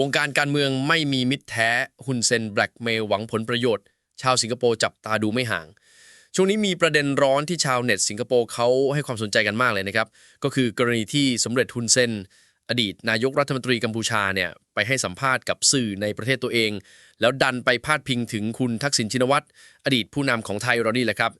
วงการการเมืองไม่มีมิตรแท้ฮุนเซนแบล็กเมลหวังผลประโยชน์ ชาวสิงคโปร์จับตาดูไม่ห่าง ช่วงนี้มีประเด็นร้อนที่ชาวเน็ตสิงคโปร์เขาให้ความสนใจกันมากเลยนะครับ ก็คือกรณีที่สมเด็จฮุนเซนอดีตนายกรัฐมนตรีกัมพูชาเนี่ยไปให้สัมภาษณ์กับสื่อในประเทศตัวเอง แล้วดันไปพาดพิงถึงคุณทักษิณชินวัตรอดีตผู้นำของไทยเรานี่แหละครับ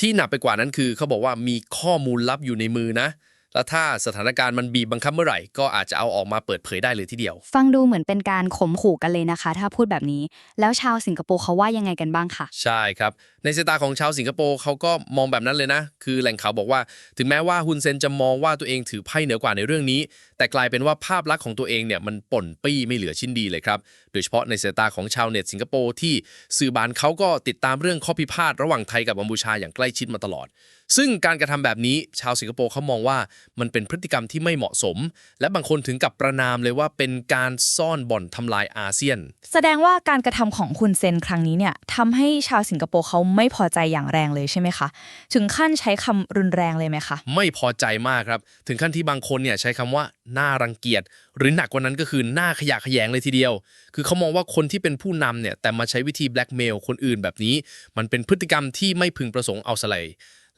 ที่หนักไปกว่านั้นคือเขาบอกว่ามีข้อมูลลับอยู่ในมือนะ แล้วถ้าสถานการณ์มันบีบบังคับเมื่อไหร่ ก็อาจจะเอาออกมาเปิดเผยได้เลยทีเดียว ฟังดูเหมือนเป็นการข่มขู่กันเลยนะคะ ถ้าพูดแบบนี้ แล้วชาวสิงคโปร์เขาว่ายังไงกันบ้างคะ ใช่ครับ ในสายตาของชาวสิงคโปร์เขาก็มองแบบนั้นเลยนะ คือแหล่งข่าวบอกว่า ถึงแม้ว่าฮุนเซนจะมองว่าตัวเองถือไพ่เหนือกว่าในเรื่องนี้ แต่กลายเป็นว่าภาพลักษณ์ของตัวเองเนี่ยมันป่นปี้ไม่เหลือชิ้นดีเลยครับ โดยเฉพาะในสายตาของชาวเน็ตสิงคโปร์ที่สื่อบานเขาก็ติดตามเรื่องข้อพิพาทระหว่างไทยกับกัมพูชาอย่างใกล้ชิดมาตลอด ซึ่งการกระทำแบบนี้ชาวสิงคโปร์เขามองว่ามันเป็นพฤติกรรมที่ไม่เหมาะสม และบางคนถึงกับประนามเลยว่าเป็นการซ่อนบ่อนทำลายอาเซียน แสดงว่าการกระทำของคุณเซนครั้งนี้เนี่ยทำให้ชาวสิงคโปร์เขาไม่พอใจอย่างแรงเลยใช่ไหมคะ ถึงขั้นใช้คำรุนแรงเลยไหมคะ ไม่พอใจมากครับ ถึงขั้นที่บางคนเนี่ยใช้คำว่าน่ารังเกียจ หรือหนักกว่านั้นก็คือหน้าขยะแขยงเลยทีเดียว คือเขามองว่าคนที่เป็นผู้นำเนี่ยแต่มาใช้วิธีแบล็กเมลคนอื่นแบบนี้ มันเป็นพฤติกรรมที่ไม่พึงประสงค์เอาซะเลย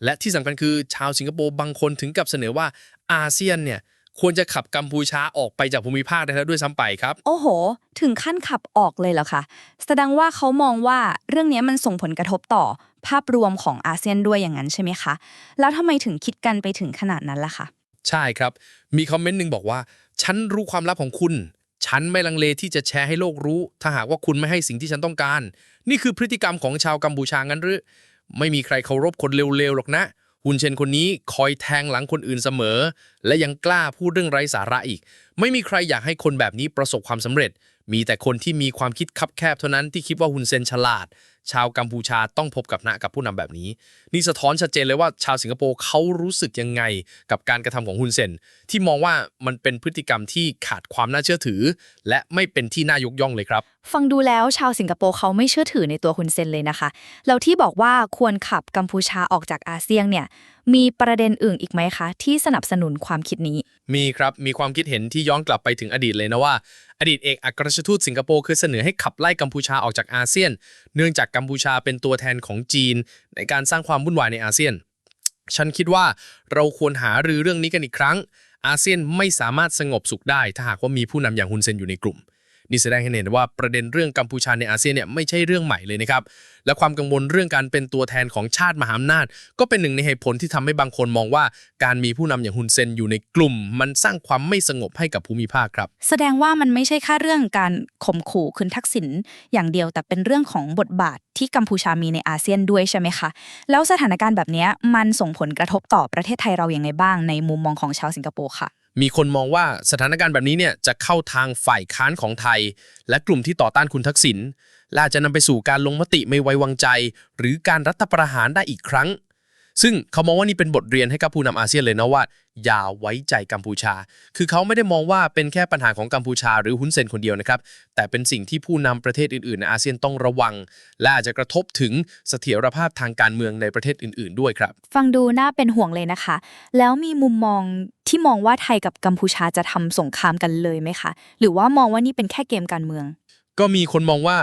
และที่สำคัญคือชาวสิงคโปร์บางคนถึงกับเสนอว่าอาเซียนเนี่ย ควรจะขับกัมพูชาออกไปจากภูมิภาคได้แล้วด้วยซ้ำไปครับ โอ้โห ถึงขั้นขับออกเลยเหรอคะแสดงว่าเขามองว่าเรื่องนี้มันส่งผลกระทบต่อภาพรวมของอาเซียนด้วยอย่างนั้นใช่ไหมคะ แล้วทำไมถึงคิดกันไปถึงขนาดนั้นล่ะคะใช่ครับ มีคอมเมนต์หนึ่งบอกว่า ฉันรู้ความลับของคุณ ฉันไม่ลังเลที่จะแชร์ให้โลกรู้ ถ้าหากว่าคุณไม่ให้สิ่งที่ฉันต้องการ นี่คือพฤติกรรมของชาวกัมพูชางั้นหรือ ไม่มีใครเคารพคนเร็วๆหรอกนะ ฮุนเชนคนนี้คอยแทงหลังคนอื่นเสมอ และยังกล้าพูดเรื่องไร้สาระอีก ไม่มีใครอยากให้คนแบบนี้ประสบความสำเร็จ มีแต่คนที่มีความคิดคับแคบเท่านั้นที่คิดว่าฮุนเซนฉลาด ชาวกัมพูชาต้องพบกับหน้ากับผู้นำแบบนี้ นี่สะท้อนชัดเจนเลยว่าชาวสิงคโปร์เขารู้สึกยังไงกับการกระทำของฮุนเซนที่มองว่ามันเป็นพฤติกรรมที่ขาดความน่าเชื่อถือ และไม่เป็นที่น่ายกย่องเลยครับ ฟังดูแล้วชาวสิงคโปร์เขาไม่เชื่อถือในตัวคุณเซนเลยนะคะแล้วที่บอกว่าควรขับกัมพูชาออกจากอาเซียนเนี่ยมีประเด็นอื่นอีกไหมคะ ที่สนับสนุนความคิดนี้ มีครับมีความคิดเห็นที่ย้อนกลับไปถึงอดีตเลยนะว่า อดีตเอกอัครราชทูตสิงคโปร์เคยเสนอให้ขับไล่กัมพูชาออกจากอาเซียน เนื่องจากกัมพูชาเป็นตัวแทนของจีน ในการสร้างความวุ่นวายในอาเซียน ฉันคิดว่าเราควรหารือเรื่องนี้กันอีกครั้ง อาเซียนไม่สามารถสงบสุขได้ ถ้าหากว่ามีผู้นำอย่างฮุนเซนอยู่ในกลุ่ม นี่แสดงให้เห็นว่าประเด็นเรื่องกัมพูชาในอาเซียนเนี่ยไม่ใช่เรื่องใหม่เลยนะครับ และความกังวลเรื่องการเป็นตัวแทนของชาติมหาอำนาจ ก็เป็นหนึ่งในเหตุผลที่ทำให้บางคนมองว่า การมีผู้นำอย่างฮุนเซนอยู่ในกลุ่ม มันสร้างความไม่สงบให้กับภูมิภาคครับ แสดงว่ามันไม่ใช่แค่เรื่องการข่มขู่คุณทักษิณอย่างเดียวแต่เป็นเรื่องของบทบาทที่กัมพูชามีในอาเซียนด้วยใช่ไหมคะ แล้วสถานการณ์แบบนี้มันส่งผลกระทบต่อประเทศไทยเราอย่างไงบ้างในมุมมองของชาวสิงคโปร์ค่ะ มีคนมองว่าสถานการณ์แบบนี้เนี่ยจะเข้าทางฝ่ายค้านของไทย และกลุ่มที่ต่อต้านคุณทักษิณและจจะนำไปสู่การลงมติไม่ไว้วางใจ หรือการรัฐประหารได้อีกครั้ง ซึ่งเขามองว่านี่เป็นบทเรียนให้กับผู้นำอาเซียนเลยนะว่า อย่าไว้ใจกัมพูชา คือเขาไม่ได้มองว่าเป็นแค่ปัญหาของกัมพูชาหรือฮุนเซนคนเดียวนะครับ แต่เป็นสิ่งที่ผู้นำประเทศอื่นๆในอาเซียนต้องระวัง และอาจจะกระทบถึงเสถียรภาพทางการเมืองในประเทศอื่น ๆ ด้วยครับ ฟังดูน่าเป็นห่วงเลยนะคะ แล้วมีมุมมองที่มองว่าไทยกับกัมพูชาจะทำสงครามกันเลยไหมคะ หรือว่ามองว่านี่เป็นแค่เกมการเมือง ก็มีคนมองว่า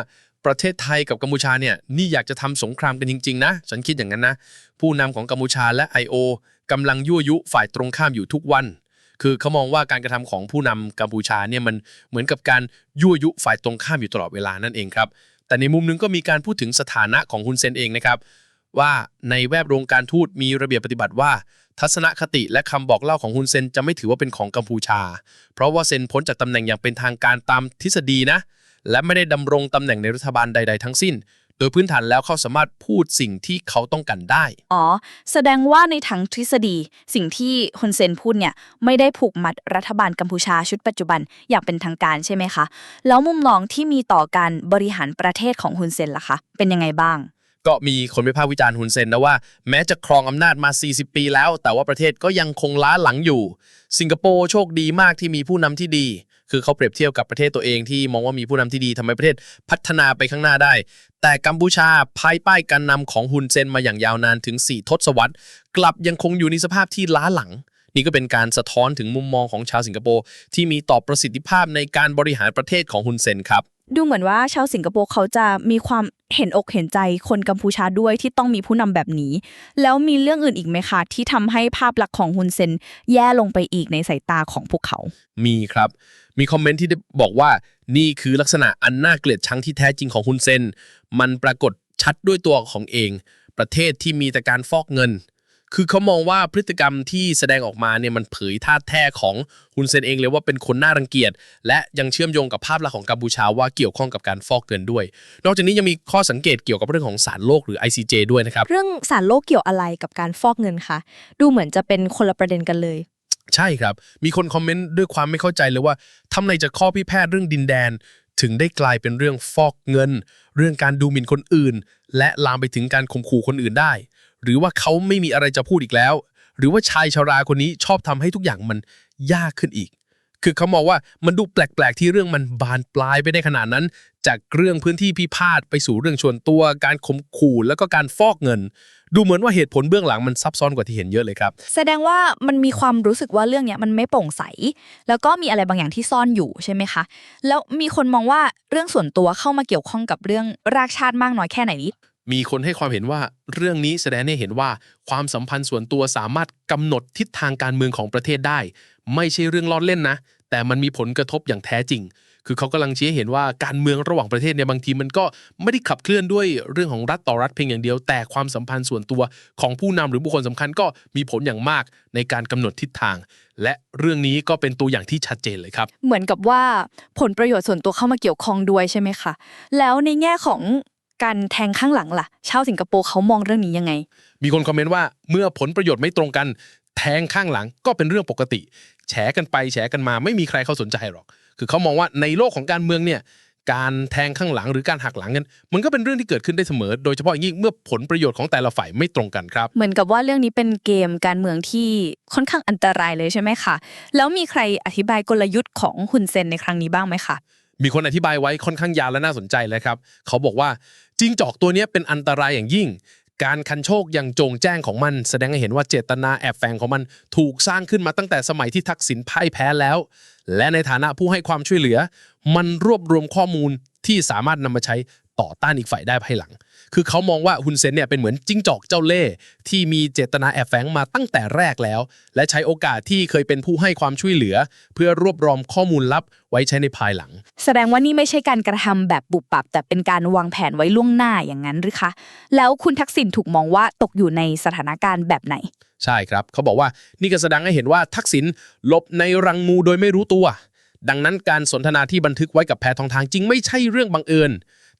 ประเทศไทยกับกัมพูชาเนี่ยนี่อยากจะทำสงครามกันจริง ๆ นะ ฉันคิดอย่างนั้นนะ ผู้นำของกัมพูชาและ I.O. กำลังยั่วยุฝ่ายตรงข้ามอยู่ทุกวัน คือเขามองว่าการกระทำของผู้นำกัมพูชาเนี่ยมันเหมือนกับการยั่วยุฝ่ายตรงข้ามอยู่ตลอดเวลานั่นเองครับ แต่ในมุมหนึงก็มีการพูดถึงสถานะของฮุนเซนเองนะครับ ว่าในแวดวงการทูตมีระเบียบปฏิบัติว่า ทัศนคติและคำบอกเล่าของฮุนเซนจะไม่ถือว่าเป็นของกัมพูชา เพราะว่าเซนพ้นจากตำแหน่งอย่างเป็นทางการตามทฤษฎีนะ และไม่ได้ดำรงตำแหน่งในรัฐบาลใด ๆ ทั้งสิ้น โดยพื้นฐานแล้วเขาสามารถพูดสิ่งที่เขาต้องการได้ อ๋อ แสดงว่าในทางทฤษฎี สิ่งที่ฮุนเซนพูดเนี่ย ไม่ได้ผูกมัดรัฐบาลกัมพูชาชุดปัจจุบันอย่างเป็นทางการใช่ไหมคะ แล้วมุมมองที่มีต่อการบริหารประเทศของฮุนเซนล่ะคะ เป็นยังไงบ้าง ก็มีคนวิพากษ์วิจารณ์ฮุนเซนนะว่า แม้จะครองอำนาจมา 40 ปีแล้ว แต่ว่าประเทศก็ยังคงล้าหลังอยู่ สิงคโปร์โชคดีมากที่มีผู้นำที่ดี คือเขาเปรียบเทียบกับประเทศตัวเองที่มองว่ามีผู้นำที่ดีทำให้ประเทศพัฒนาไปข้างหน้าได้ แต่กัมพูชาภายใต้การนำของฮุนเซนมาอย่างยาวนานถึง 4 ทศวรรษ กลับยังคงอยู่ในสภาพที่ล้าหลังนี่ก็เป็นการสะท้อนถึงมุมมองของชาวสิงคโปร์ที่มีต่อประสิทธิภาพในการบริหารประเทศของฮุนเซนครับ ดูเหมือนว่าชาวสิงคโปร์เขาจะมีความเห็นอกเห็นใจคนกัมพูชาด้วยที่ต้องมีผู้นำแบบนี้ แล้วมีเรื่องอื่นอีกไหมคะ ที่ทำให้ภาพลักษณ์ของฮุนเซนแย่ลงไปอีกในสายตาของพวกเขา มีครับ มีคอมเมนต์ที่ได้บอกว่านี่คือลักษณะอันน่าเกลียดชังที่แท้จริงของฮุนเซน มันปรากฏชัดด้วยตัวของเอง ประเทศที่มีแต่การฟอกเงิน คือเขามองว่าพฤติกรรมที่แสดงออกมาเนี่ยมันเผยท่าแท้ของฮุนเซนเองเลยว่าเป็นคนน่ารังเกียจ และยังเชื่อมโยงกับภาพลักษณ์ของกัมพูชาว่าเกี่ยวข้องกับการฟอกเงินด้วย นอกจากนี้ยังมีข้อสังเกตเกี่ยวกับเรื่องของศาลโลกหรือ ICJ ด้วยนะครับ เรื่องสารโลกเกี่ยวอะไรกับการฟอกเงินคะดูเหมือนจะเป็นคนละประเด็นกันเลยใช่ครับ มีคนคอมเมนต์ด้วยความไม่เข้าใจเลยว่าทำไมจะข้อพิพาทเรื่องดินแดน ถึงได้กลายเป็นเรื่องฟอกเงิน เรื่องการดูหมิ่นคนอื่น และลามไปถึงการข่มขู่คนอื่นได้ หรือว่าเขาไม่มีอะไรจะพูดอีกแล้ว หรือว่าชายชาราคนนี้ชอบทำให้ทุกอย่างมันยากขึ้นอีก คือเขามองว่ามันดูแปลกๆที่เรื่องมันบานปลายไปได้ขนาดนั้น จากเรื่องพื้นที่พิพาทไปสู่เรื่องชวนตัว การข่มขู่แล้วก็การฟอกเงิน ดูเหมือนว่าเหตุผลเบื้องหลังมันซับซ้อนกว่าที่เห็นเยอะเลยครับ แสดงว่ามันมีความรู้สึกว่าเรื่องเนี้ยมันไม่โปร่งใส แล้วก็มีอะไรบางอย่างที่ซ่อนอยู่ใช่ไหมคะ แล้วมีคนมองว่าเรื่องส่วนตัวเข้ามาเกี่ยวข้องกับเรื่องรากชาติมากน้อยแค่ไหนนิด มีคนให้ความเห็นว่าเรื่องนี้แสดงให้เห็นว่าความสัมพันธ์ส่วนตัวสามารถกำหนดทิศทางการเมืองของประเทศได้ ไม่ใช่เรื่องล้อเล่นนะ แต่มันมีผลกระทบอย่างแท้จริง คือเขากำลังชี้ให้เห็นว่าการเมืองระหว่างประเทศเนี่ยบางทีมันก็ไม่ได้ขับเคลื่อนด้วยเรื่องของรัฐต่อรัฐเพียงอย่างเดียว แต่ความสัมพันธ์ส่วนตัวของผู้นำหรือบุคคลสำคัญก็มีผลอย่างมากในการกำหนดทิศทาง และเรื่องนี้ก็เป็นตัวอย่างที่ชัดเจนเลยครับ เหมือนกับว่าผลประโยชน์ส่วนตัวเข้ามาเกี่ยวข้องด้วยใช่ไหมคะแล้วในแง่ของ การแทงข้างหลังล่ะชาวสิงคโปร์เขามองเรื่องนี้ยังไง มีคนคอมเมนต์ว่าเมื่อผลประโยชน์ไม่ตรงกัน แทงข้างหลังก็เป็นเรื่องปกติ แฉกันไปแฉกันมาไม่มีใครเขาสนใจหรอก คือเขามองว่าในโลกของการเมืองเนี่ยการแทงข้างหลังหรือการหักหลังกันมันก็เป็นเรื่องที่เกิดขึ้นได้เสมอ โดยเฉพาะอย่างยิ่งเมื่อผลประโยชน์ของแต่ละฝ่ายไม่ตรงกันครับ เหมือนกับว่าเรื่องนี้เป็นเกมการเมืองที่ค่อนข้างอันตรายเลยใช่ไหมคะแล้วมีใครอธิบายกลยุทธ์ของฮุนเซนในครั้งนี้บ้างไหมคะ มีคนอธิบายไว้ค่อนข้างยาวและน่าสนใจเลยครับเขาบอกว่าจิงจอกตัวนี้เป็นอันตรายอย่างยิ่ง การคันโชคอย่างโจงแจ้งของมัน แสดงให้เห็นว่าเจตนาแอบแฝงของมันถูกสร้างขึ้นมาตั้งแต่สมัยที่ทักษิณพ่ายแพ้แล้ว และในฐานะผู้ให้ความช่วยเหลือ มันรวบรวมข้อมูลที่สามารถนำมาใช้ ต่อต้านอีกฝ่ายได้ภายหลัง คือเขามองว่าฮุนเซนเนี่ยเป็นเหมือนจิ้งจอกเจ้าเล่ห์ที่มีเจตนาแอบแฝงมาตั้งแต่แรกแล้ว และใช้โอกาสที่เคยเป็นผู้ให้ความช่วยเหลือ เพื่อรวบรวมข้อมูลลับไว้ใช้ในภายหลัง แสดงว่านี่ไม่ใช่การกระทำแบบบุบปับ แต่เป็นการวางแผนไว้ล่วงหน้าอย่างนั้นหรือคะ แล้วคุณทักษิณถูกมองว่าตกอยู่ในสถานการณ์แบบไหน ใช่ครับ เขาบอกว่านี่ก็แสดงให้เห็นว่าทักษิณหลบในรังงูโดยไม่รู้ตัว ดังนั้นการสนทนาที่บันทึกไว้กับแพทองทางจริงไม่ใช่เรื่องบังเอิญ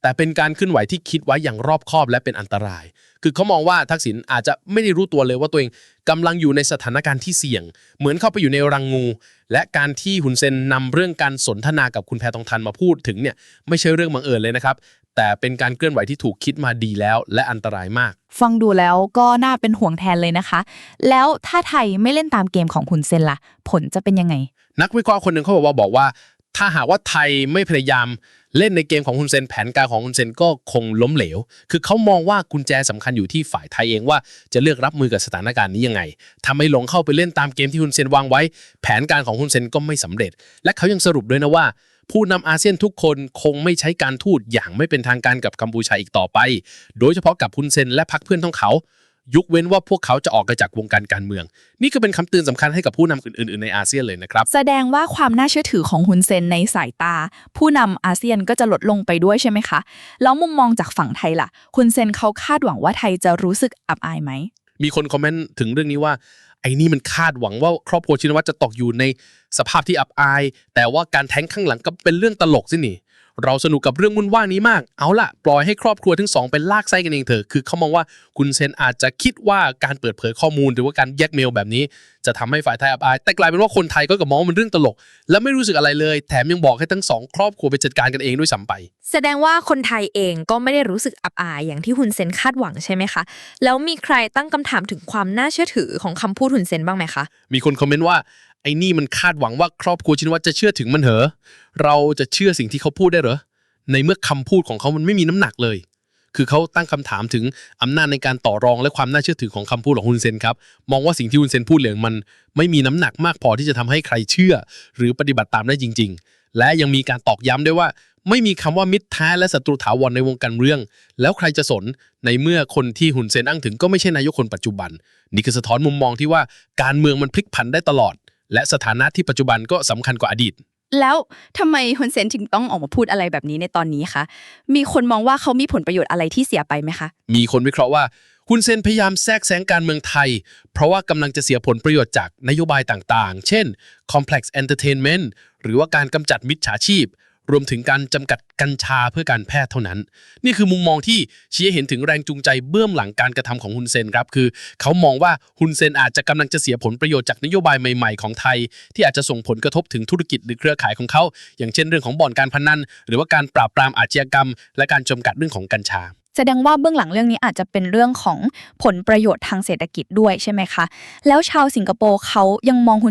แต่เป็นการเคลื่อนไหวที่คิดไว้อย่างรอบคอบและเป็นอันตราย คือเขามองว่าทักษิณอาจจะไม่ได้รู้ตัวเลยว่าตัวเองกำลังอยู่ในสถานการณ์ที่เสี่ยง เหมือนเข้าไปอยู่ในรังงู และการที่หุนเซนนำเรื่องการสนทนากับคุณแพทองทันมาพูดถึงเนี่ยไม่ใช่เรื่องบังเอิญเลยนะครับ แต่เป็นการเคลื่อนไหวที่ถูกคิดมาดีแล้ว และอันตรายมาก ฟังดูแล้วก็น่าเป็นห่วงแทนเลยนะคะ แล้วถ้าไทยไม่เล่นตามเกมของคุณเซนล่ะ ผลจะเป็นยังไง นักวิเคราะห์คนหนึ่งเขาบอกว่าบอกว่า ถ้าหากว่าไทยไม่พยายาม เล่นในเกมของฮุนเซนแผนการของฮุนเซนก็คงล้มเหลว คือเขามองว่ากุญแจสำคัญอยู่ที่ฝ่ายไทยเองว่าจะเลือกรับมือกับสถานการณ์นี้ยังไงถ้าไม่หลงเข้าไปเล่นตามเกมที่ฮุนเซนวางไว้ แผนการของฮุนเซนก็ไม่สำเร็จ และเขายังสรุปด้วยนะว่าผู้นำอาเซียนทุกคนคงไม่ใช้การทูตอย่างไม่เป็นทางการกับกัมพูชาอีกต่อไป โดยเฉพาะกับฮุนเซนและพรรคเพื่อนของเขา ยกเว้นว่าพวกเขาจะออกไปจากวงการการเมือง นี่ก็เป็นคำเตือนสำคัญให้กับผู้นำอื่นๆ ในอาเซียนเลยนะครับ แสดงว่าความน่าเชื่อถือของฮุนเซนในสายตา ผู้นำอาเซียนก็จะลดลงไปด้วยใช่ไหมคะ แล้วมุมมองจากฝั่งไทยล่ะฮุนเซนเขาคาดหวังว่าไทยจะรู้สึกอับอายไหม มีคนคอมเมนต์ถึงเรื่องนี้ว่าไอ้นี่มันคาดหวังว่าครอบครัวชินวัตรจะตกอยู่ในสภาพที่อับอาย แต่ว่าการแท้งข้างหลังก็เป็นเรื่องตลกสินี่ เราสนุกกับเรื่องวุ่นว่างนี้มาก เอาล่ะ ปล่อยให้ครอบครัวทั้งสองเป็นลากไส้กันเองเถอะ คือเขามองว่าคุณเซนอาจจะคิดว่าการเปิดเผยข้อมูลหรือว่าการแยกเมลแบบนี้ จะทำให้ฝ่ายไทยอับอาย แต่กลายเป็นว่าคนไทยก็กลับมองว่ามันเรื่องตลก และไม่รู้สึกอะไรเลย แถมยังบอกให้ทั้งสองครอบครัวไปจัดการกันเองด้วยซ้ำไป แสดงว่าคนไทยเองก็ไม่ได้รู้สึกอับอายอย่างที่ฮุนเซนคาดหวังใช่ไหมคะ แล้วมีใครตั้งคำถามถึงความน่าเชื่อถือของคำพูดฮุนเซนบ้างไหมคะ มีคนคอมเมนต์ว่า ไอ้นี่มันคาดหวังว่าครอบครัวชินวัตรจะเชื่อถึงมันเหรอเราจะเชื่อสิ่งที่เขาพูดได้เหรอในเมื่อคำพูดของเขามันไม่มีน้ำหนักเลย คือเขาตั้งคำถามถึงอำนาจในการต่อรองและความน่าเชื่อถือของคำพูดของฮุนเซนครับมองว่าสิ่งที่ฮุนเซนพูดเหลืองมัน ไม่มีน้ำหนักมากพอที่จะทำให้ใครเชื่อ หรือปฏิบัติตามได้จริง ๆ และยังมีการตอกย้ำด้วยว่า ไม่มีคำว่ามิตรแท้และศัตรูถาวรในวงการเมือง แล้วใครจะสนในเมื่อคนที่ฮุนเซนอ้างถึงก็ไม่ใช่นายกคนปัจจุบัน นี่คือสะท้อนมุมมองที่ว่าการเมืองมันพลิกผันได้ตลอด และสถานะที่ปัจจุบันก็สำคัญกว่าอดีต แล้วทำไมฮุนเซนถึงต้องออกมาพูดอะไรแบบนี้ในตอนนี้คะ มีคนมองว่าเขามีผลประโยชน์อะไรที่เสียไปไหมคะ มีคนวิเคราะห์ว่าฮุนเซนพยายามแทรกแซงการเมืองไทย เพราะว่ากำลังจะเสียผลประโยชน์จากนโยบายต่างๆ เช่น Complex Entertainment หรือว่าการกำจัดมิจฉาชีพ รวมถึงการจำกัดกัญชาเพื่อการแพทย์เท่านั้น นี่คือมุมมองที่ชี้เห็นถึงแรงจูงใจเบื้องหลังการกระทำของฮุนเซนครับคือ เขามองว่าฮุนเซนอาจจะกำลังจะเสียผลประโยชน์จากนโยบายใหม่ๆของไทย ที่อาจจะส่งผลกระทบถึงธุรกิจหรือเครือข่ายของเขา อย่างเช่นเรื่องของบ่อนการพนันหรือว่าการปราบปรามอาชญากรรม และการจำกัดเรื่องของกัญชาแสดงว่าเบื้องหลังเรื่องนี้อาจจะเป็นเรื่องของผลประโยชน์ทางเศรษฐกิจด้วยใช่ไหมคะ แล้วชาวสิงคโปร์เขายังมองฮุน